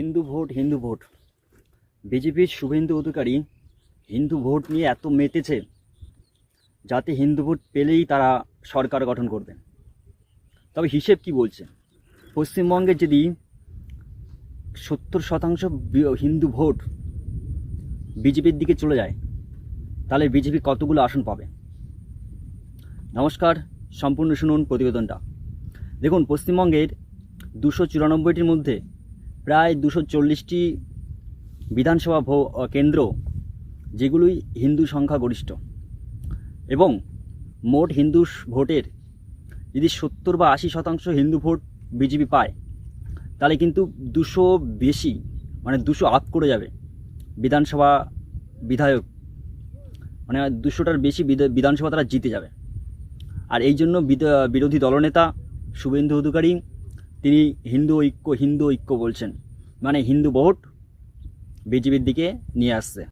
Hindu vote Hindu vote. বিজেপির Suvendu Adhikari Hindu vote নিয়ে এত মেতেছে যাতে হিন্দু ভোট পেলেই তারা সরকার গঠন করবে। তবে হিসেব কি বলছে? পশ্চিমবঙ্গে যদি সত্তর শতাংশ হিন্দু ভোট বিজেপির দিকে চলে যায়, তাহলে বিজেপি কতগুলো আসন পাবে? নমস্কার, সম্পূর্ণ শুনুন প্রতিবেদনটা। দেখুন, পশ্চিমবঙ্গের দুশো চুরানব্বইটির মধ্যে প্রায় দুশো চল্লিশটি বিধানসভা কেন্দ্র, যেগুলোই হিন্দু সংখ্যাগরিষ্ঠ। এবং মোট হিন্দু ভোটের যদি সত্তর বা আশি শতাংশ হিন্দু ভোট বিজেপি পায়, তাহলে কিন্তু দুশো বেশি মানে দুশো আপ করে যাবে বিধানসভা বিধায়ক। মানে দুশোটার বেশি বিধা- বিধানসভা তারা জিতে যাবে। আর এই জন্য বিরোধী দলনেতা শুভেন্দু অধিকারী তিনি হিন্দু ঐক্য হিন্দু ঐক্য বলছেন। মানে হিন্দু ভোট বিজেপির দিকে নিয়ে আসছে।